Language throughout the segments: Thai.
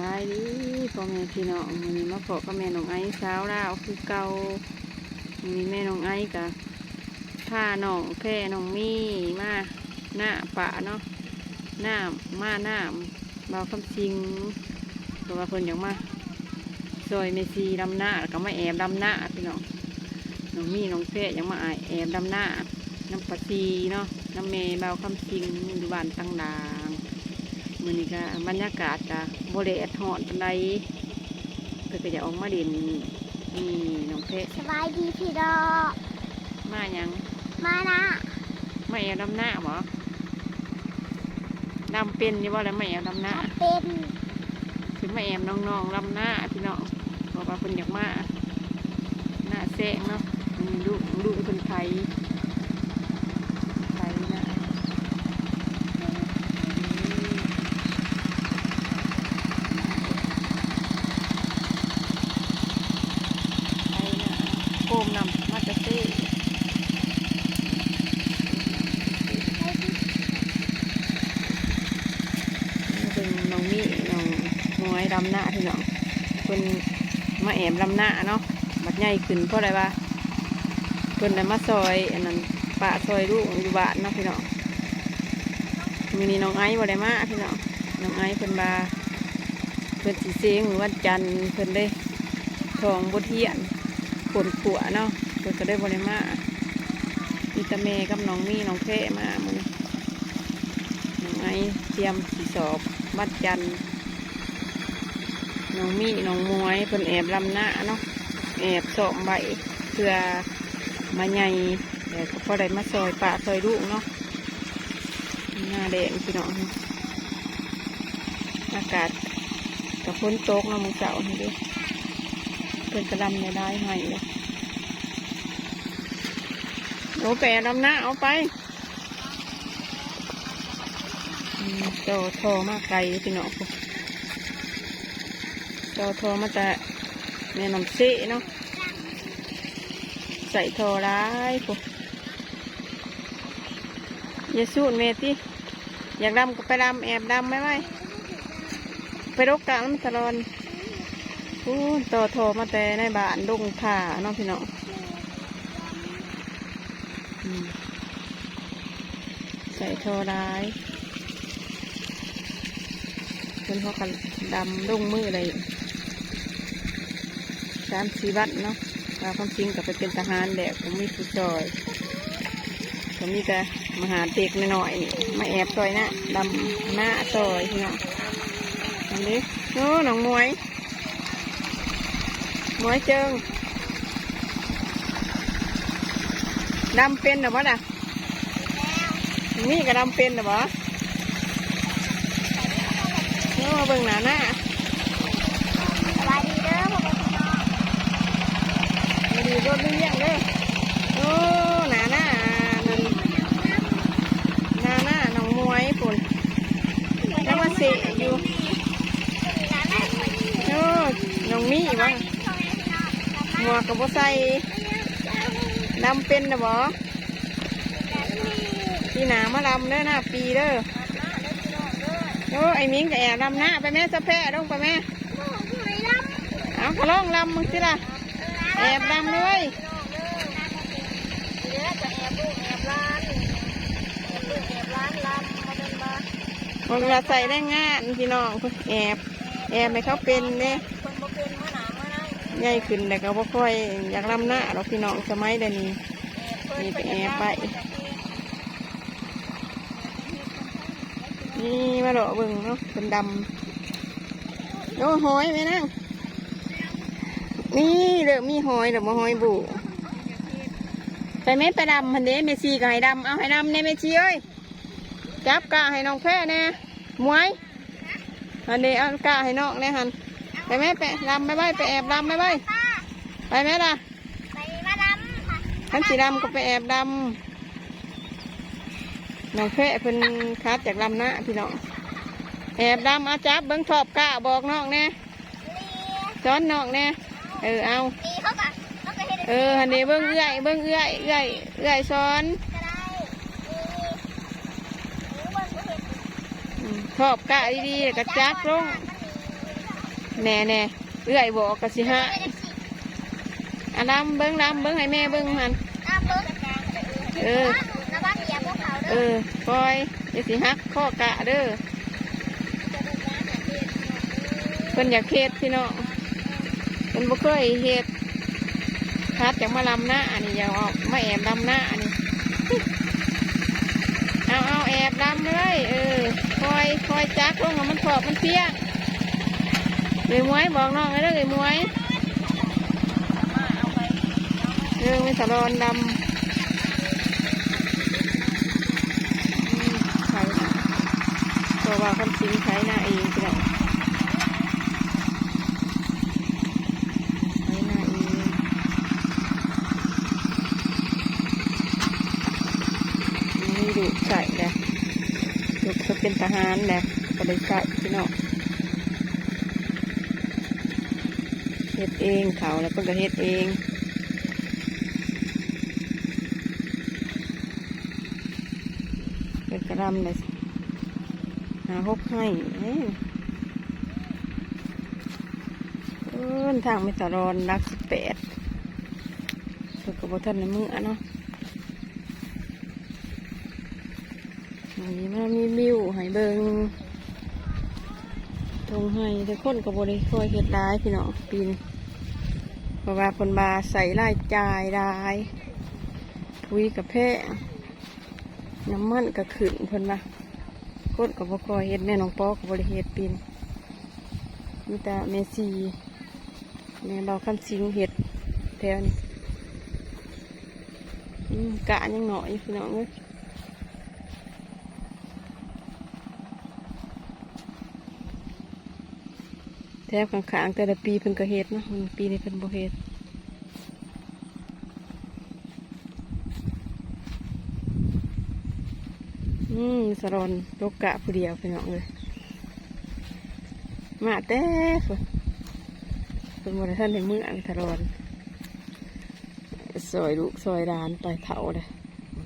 บายดีพ่อแม่พี่น้องวันนี้มาพบกับแม่น้องไอ้สาวลาวคือเก่าวันนี้แม่น้องไอ้กับผ้าน้องแพร่น้องมี่มาหน้าป่าเนาะหน้ามาหน้าเบาคำชิงเพราะว่าเพิ่นอยากมาซอยเมซีดำหน้าแล้วก็มาแอบดำหน้าพี่น้องน้องมี่น้องแพ่อยากมาแอบดำหน้าน้ำปลาซีเนาะน้ำเมเบาคำชิงอยู่บ้านตั้งดาง มือนี้ก็บรรยากาศก็บริเวณหอดปานใดเพื่อก็จะออกมาเด่นนี่น้องเพชรสบายดีพี่ดอกมาหยังมานะไม่เอาดำหน้าบ่ดำเป็นอยู่บ่แล้วไม่เอาดำหน้าเป็นถึงมาแอมน้องๆดำหน้าพี่น้องเพราะว่าเพิ่นอยากมาหน้าแซงเนาะนี่ลูกลูกเพิ่นไทยไทยนะไทยนะโกมนำมาจะเต้ นี่เป็นน้องมี่น้องน้อย ดำหน้าพี่น้องเป็นมาแอบดำหน้าเนาะบัดใหญ่ขึ้นเพราะอะไรวะเพิ่นได้มาซอยอันนั้นปะซอยลูกอยู่บ้านเนาะพี่น้องมีนี่น้องไอ้บ่ได้มาพี่น้องน้องไอ้เพิ่นบาเพิ่นสีเสียงหรือวันจันเพิ่นได้ทองบทเทียนผลขัวเนาะเพิ่นก็ได้บ่ได้มามีตาเมกับน้องมี่น้องเพมามื้อนี้น้องไอเตรียมสีสอบบัดจันทร์ น้องมี่น้องมวยเพิ่นแอบลำหน้าเนาะแอบสอบใบเพื่อมาใหญ่แต่ก็พอได้มาซอยป่าซอยลูกเนาะหน้าแดงพี่น้องอากาศกับฝนตกเนาะมึงเสาร์นี่ดิเพิ่นกระลำในได้ให้เลยโอ้แปรลำหน้าเอาไปอืมเจ้าทอมากไกลพี่น้อง จ้าทอมาแต่แม่น้ำเสเนาะใส่ทอร้ายพวกอย่าสูดเมติอยากดำก็ไปดำแอบดำไม่ไหวไปรกกลางน้ำตะลอนอู้ต่อทอมาแต่ในบ้านดงผ่าเน้องพี่น้องใส่ทอร้ายเพิ่นเขากันดำลงมืออะไร สามสี่วัดเนาะว่าความจริงกับไปเป็นทหารแดกผมมีผู้ซอยก็มีแต่มาหาเด็กน้อยๆมาแอบซอยน้าดำหน้าซอยพี่น้องอันนี้โอ้หนองมวยมวยเจิงดำเป็นหรือเปล่าน่ะนี่ก็ดำเป็นหรือเปล่าโอ้เบิ่งหน้าหน้า สบายดีเด้อพ่อแม่พี่น้องมา ดีรถเลี้ยงเด้อโอ้หนาหน้านั่นหนาหน้าน้องมวยปุ่นแล้วมาเสะอยู่โอ้น้องมี่วะหมวกกับบ่ใส่ดำเป็นนะบ่ที่หนามาดำเด้อหน้าปีเด้อโอ้ไอ้มิงกับแอบดำหน้าไปแม่สะแพะลงไปแม่เอาขลองลำมึงสิล่ะ แอบดำเลยเดี๋ยวจะแอบดูแอบร้านแอบดูแอบร้านลำมาเดินมามันจะใส่ได้งานพี่น้องแอบ แอบให้เขาเป็นเนี่ยคนบ่เป็นมาหนามานั่งใหญ่ขึ้นแต่ก็บ่ค่อยอยากลำหน้าเราพี่น้องสมัยเดี๋ยวนี้ นี่ไปแอบไป นี่มาเลาะเบิ่งเนาะเป็นดำโอ้หอยไหมนั่ง นี่เด้อมีหอยเด้อมาหอยบุไปไหมไปดำพันเด้เมซีก็ให้ดำเอาให้ดำเนี่ยเมซีเอ้ยจับกะให้น้องแพ้แน่มวยอันเดเอากะให้น้องแน่หันไปไหมไปดำไปไว้ไปแอบดำไปไว้ไปไหมล่ะไปมาดำค่ะขันสีดำก็ไปแอบดำน้องแพะเพิ่นคัดจากลำหน้าพี่น้องแอบดำเอาจับเบิ้งทอบกะบอกน้องแน่ซ้อนน้องแน่ เออเอาตีเขาก่อนเขาก็เห็นเออฮันนี้เบิ้งเอื้อยเบิ้งเอื้อยเอื้อยเอื้อยซ้อนก็ได้หรือว่าเขาเห็นอืมทอบกะดีๆแล้วก็จักลงมันมีแน่แน่เอื้อยบอกกะสิฮะอันดำเบิ้งดำเบิ้งให้แม่เบิ้งมันน้ำเบิ้งเออน้ำบ้านเหยียบพวกเขาเอเด้ออปล่อยเดี๋ยวสิฮักข้อกะเด้อเพิ่นอยากเฮ็ดพี่น้อง เพิ่นบ่เคยเฮ็ดพัดอยากมาลำหน้าอันนี้อยากออกมาแอบลำหน้าอันนี้เอาเอาแอบลำเลยเออคอยคอยจักลงมันขอบมันเพี้ยเลยมวยบอกน้องเลยเด้อเลยมวยเรื่องไม่สะรอนดำใช่นะเพราะว่าคนสิงใช้หน้าเองก็ได้ใช้หน้าเองนี่ดูใส่เลยลูก จะเป็นทหารแหละก็เลยใส่พี่น้องเฮ็ดเองเขาแล้วก็เฮ็ดเองเป็นกระลำเลยหาหกให้เอ้ยเอิ้นทางไม่ตรอนรักสิบแปดสุกบทันในมืออะเนาะ อันนี้มันมีบิวให้เบิงทงให้แต่คนกับบริคอยเห็ดร้ายพี่น้องปีนเพราะว่าคนบาใส่รายจ่ายรายทุยกับแพงน้ำมันกับขืนเพิ่นมาโคตรกับบ่คอยเฮ็ดแม่น้องปอกับบริเฮ็ดปีนมีแต่เมซีแม่เราคำสิงเฮ็ดแถวนี้กะยังหน่อยพี่น้องเอ้ย แถวข้างๆแต่ละปีเพิ่นก็เฮ็ดเนาะมันปีนี้เพิ่นบ่เฮ็ดอืมสรอนโลกกะผู้เดียวพี่น้องเลยมาแต่เพิ่นเพิ่นบ่ได้ท่านในมืออังสรอนซอยลูกซอยร้านไปเผาเลย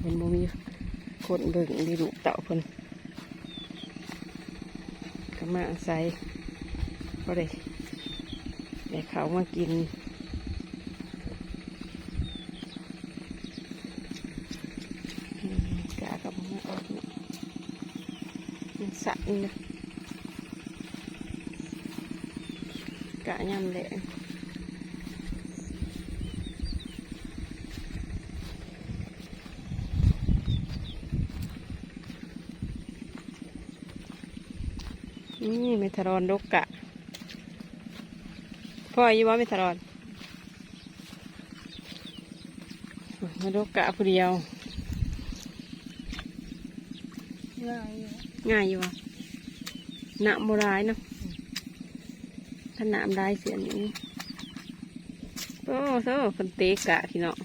เพิ่นบ่มีคนเบิ่งดีลูกเต่าเพิ่นก็มาอาศัย ก็ได้ได้เขาวมากินอืมกะกับมาออกเนาะมันสั่นนะกะยำแหละนี่เมทารอนดกกะ พ่ออยู่ว่าเมทารอนมาดกกะผู้เดียว ง่ายอยู่ง่ายอยู่อะหนามโบราณเนาะถ้าหนามได้เสียนี้โอ้โหคนเตะกะพี่เนาะ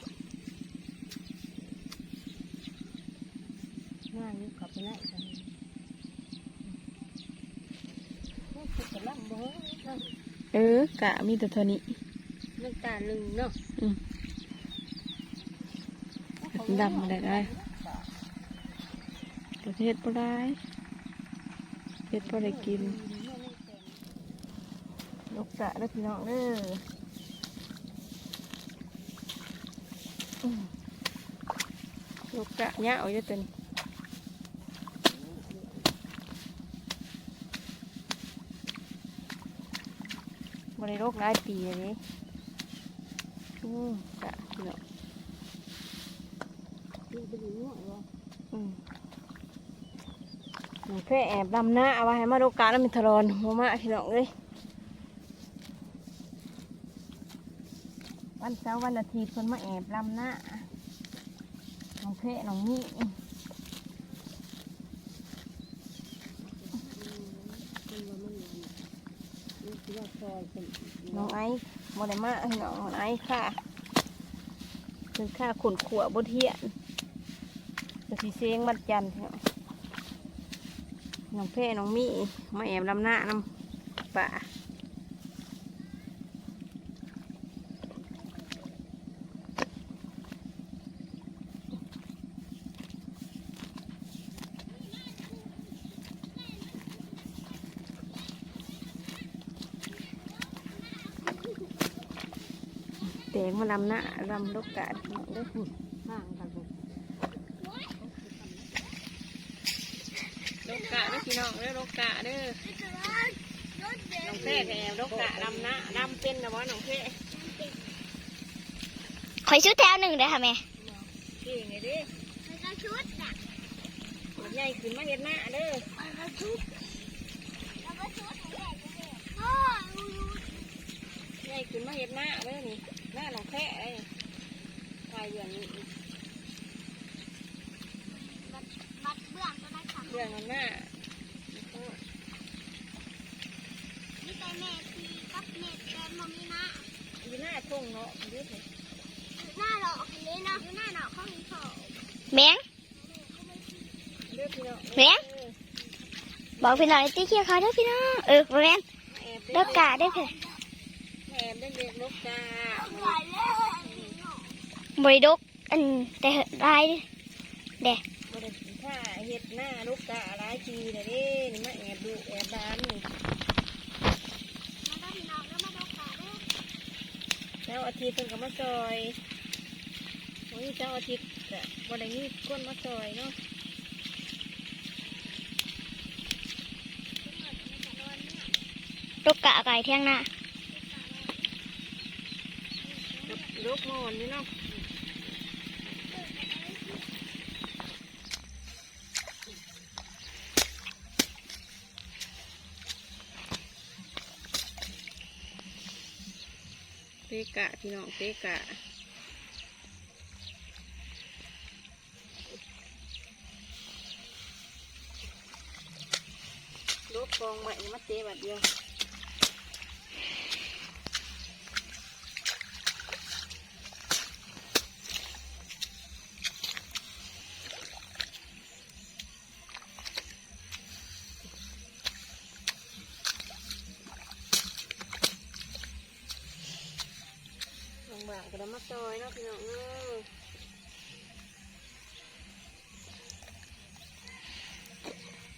ง่ายอยู่ขับไปไหนกันนี่คือกระลำบ่เนาะ เออกะมีแต่เท่านี้น้ำตาลลึงเนาะอืมดำอะไรได้ประเทศโบราณเฮ็ดพอได้กินลูกกะแล้วพี่น้องเด้ออืมลูกกะเนี่ยเอาอยู่เต็น ริโรคหลายปีอันนี้อืมกะพี่น้องนี่เป็นหัวเหรออืมหนูแค่แอบดำหน้าเอาไว้ให้มาดูการแล้วมีทรอนหัวมาพี่น้องเลยวันเสาร์วันอาทิตย์คนมาแอบดำหน้าน้องเพะน้องนี่ว่ามันนี่ น้องไอ้โมเดมาพี่น้องน้องไอ้ค่ะเป็นค่าขนขวบนเทียนจะสีเซงบัดจันทร์น้องเพ่น้องมี่มาแอบลำหน้าน้ำป่า งมาลำหน้าลำลูกกาดเนาะเด้อหุ่นห่างกันพุ่นลูกกะเด้อพี่น้องเด้อลูกกะเด้อน้องเพ่แกลูกกะลำหน้าลำเป็นนะบ่น้องเพ่ขอยชุดแถวหนึ่งเด้อค่ะแม่จริงไงดิมันใหญ่ขึ้นมาเห็นหน้าเด้อใหญ่ขึ้นมาเห็นหน้าเด้อนี่ หน้าน้องเพ่เอ้ยปลายเดือนนี้บัดเบื้องก็ได้ค่ะเดือนมันหน้านี่แต่แม่ทีกับแม่แต่มมีหน้าอยู่หน้าทงเนาะมันยืดเลยหน้าหลอกเลยนะหน้าหลอกข้องนี้เขาแมงเลือกพี่น้องแม่บอกพี่น้องตีเคียวเขาด้อพี่น้องเออแมงเด้อกาเด้เพื่อแอบได้เด็กลูกกา บริดกอันแต่ลายเด้บริษัทถ้าเห็ดหน้าลูกกาหลายทีเลยเด้นี่มาแอบดูแอบด้านนี่แล้วอาทิตย์เพิ่นก็มาซอยโอ้ยเจ้าอาทิตย์แต่บริงี้ก้นมาซอยเนาะดกกะไก่เที่ยงหน้าลูกมอนนี่เนาะ กะพี่น้องเตะกะลูกกองใหม่มาเตะบัดเดียว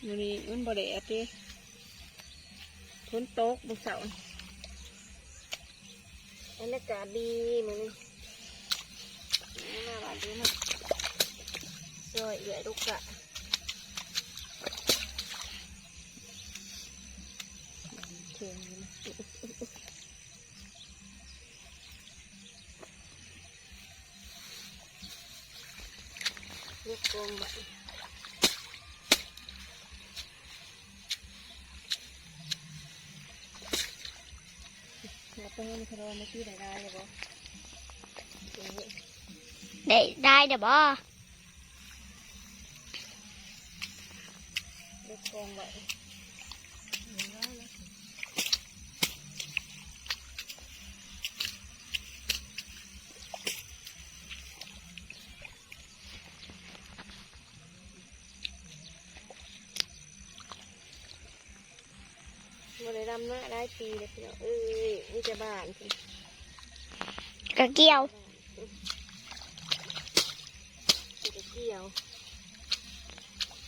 มื้อนี้มันบ่ได้แอดเด้ฝนตกบุเสาร์บรรยากาศดีมือนี้นี่มาบานดีมากสวยเอื่อยลูกกะเทียงอยู่นะ ลูกกงแบบเรา ต้องมันทะเลาะไม่ที่ไหนได้เดี๋ยวนี้ได้ได้เดี๋ยวบอกกงได้ดำหน้าได้ปีเลยพี่น้องเอ้ยนี่จะบ้านกระเกี่ยวกระเกี่ยว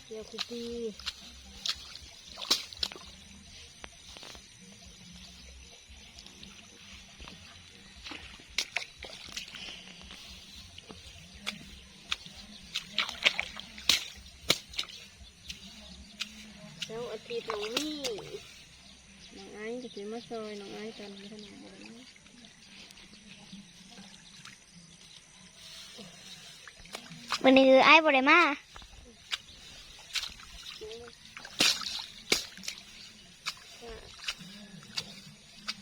เกี่ยวคุกกี้ แล้วอาทิตย์น้องนี่น้องไอ้จะกินมา ซอยน้องไอ้กันไม่ถนัดเลยนะวันนี้คือไอ้บริมา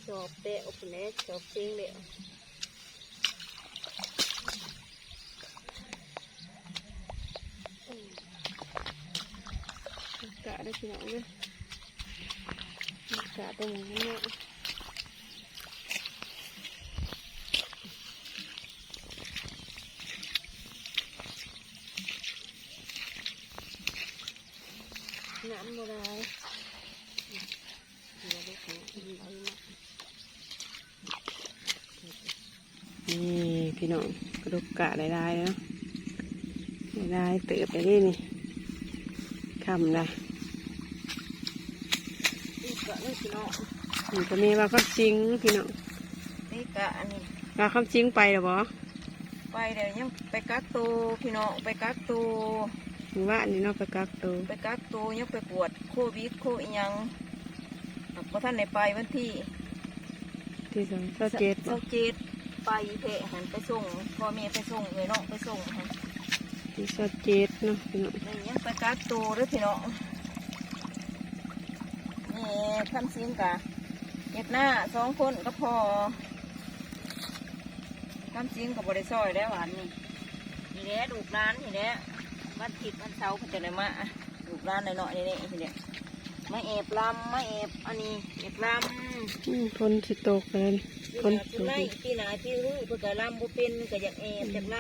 ชอบเตะอุปเนสชอบซิงเดะกะได้พี่น้องเลย กะตรงนี้น้ำบัวได้นี่พี่น้องกระดูกกะได้ได้เนาะได้เติบไปได้นี่คำได้นี่กะนี่ พี่น้องนี่ก็มีว่าก็จริงพี่น้องนี่กะอันนี้ว่าคำชิงไปหรอบ่ไปเดี๋ยวยังไปกักตัวพี่น้องไปกักตัวหรือว่าอันนี้เนาะไปกักตัวไปกักตัวยังไปกวดโควิดโคอิหยังเพราะท่านในไปวันที่ ที่สองเศร้าเจ็ดบ่เจ้าเจ็ดไปเพะหันไปส่งพ่อแม่ไปส่งเลยน้องไปส่งหันที่เศร้าเจ็ดเนาะพี่น้องนี่ยังไปกักตัวเด้วยพี่น้อง นี่คำซิงกะเฮ็ดหน้าสองคนก็พอคำซิงกับบริซอยแล้วหวานนี่นี่แหละลูกร้านนี่แหละวันผิดวันเสาร์เขาจะได้มาลูกร้านหน่อยๆนี่นี่นี่แหละมาแอบลำมาแอบอันนี้แอบลำอืมฝนสิตกเลยคฝนนตคือกไล่ปีหนาที่รู้เพื่อกะลำบุเป็นกะอยากแอบอยากล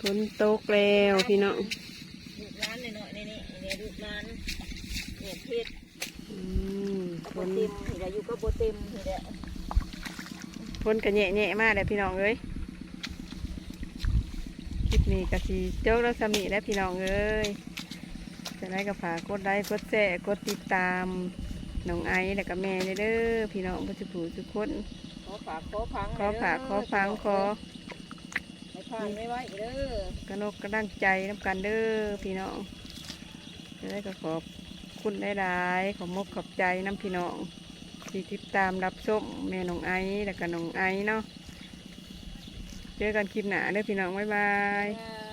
ฝนตกแล้วพี่น้องำลูกร้านหน่อยๆนี่นี่นี่ลูกร้านเนี่ยเพชร อืมฝ โบนเต็มเห็นอยู่ก็โบเต็มเห็นแหละฝนกันแย่ๆมากเลยพี่น้องเอ้ยคลิปนี้ก็สิเจ้าแล้วสำนีแล้วพี่น้องเอ้ยจะได้กับฝากกดไลค์กดแชร์กดติดตามน้องไอซ์แล้วก็แม่เด้อพี่น้องผู้ทุกผู้ทุกคนขอฝากขอฟังขอฝากขอฟังขอไม่พลาดไม่ไหวเด้อกระนกกระดังใจน้ำกันเด้อพี่น้องจะได้ก็ขอบ คุณได้หลายๆขอมกขอบใจน้ำพี่น้องที่ติดตามรับชมแม่น้องไอซ์แล้วก็น้องไอซ์เนาะเจอกันคลิปหน้าเด้อพี่น้องบ๊ายบาย